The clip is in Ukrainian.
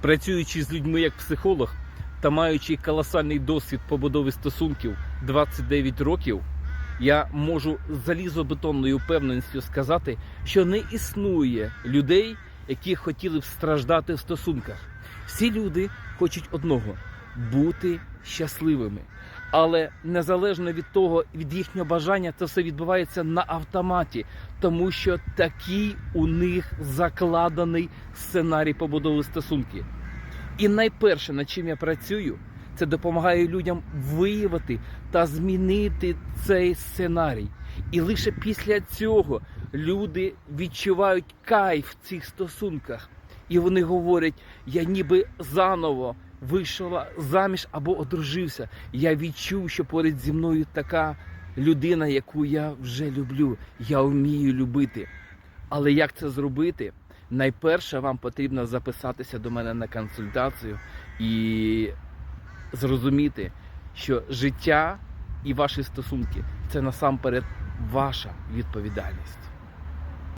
Працюючи з людьми як психолог та маючи колосальний досвід побудови стосунків 29 років, я можу з залізобетонною впевненістю сказати, що не існує людей, які хотіли б страждати в стосунках. Всі люди хочуть одного бути щасливими. Але незалежно від того, від їхнього бажання, це все відбувається на автоматі, тому що такий у них закладений сценарій побудови стосунків. І найперше, над чим я працюю, це допомагаю людям виявити та змінити цей сценарій. І лише після цього люди відчувають кайф в цих стосунках. І вони говорять: я ніби заново вийшла заміж або одружився. Я відчув, що поряд зі мною така людина, яку я вже люблю. Я вмію любити. Але як це зробити? Найперше вам потрібно записатися до мене на консультацію і зрозуміти, що життя і ваші стосунки це насамперед ваша відповідальність.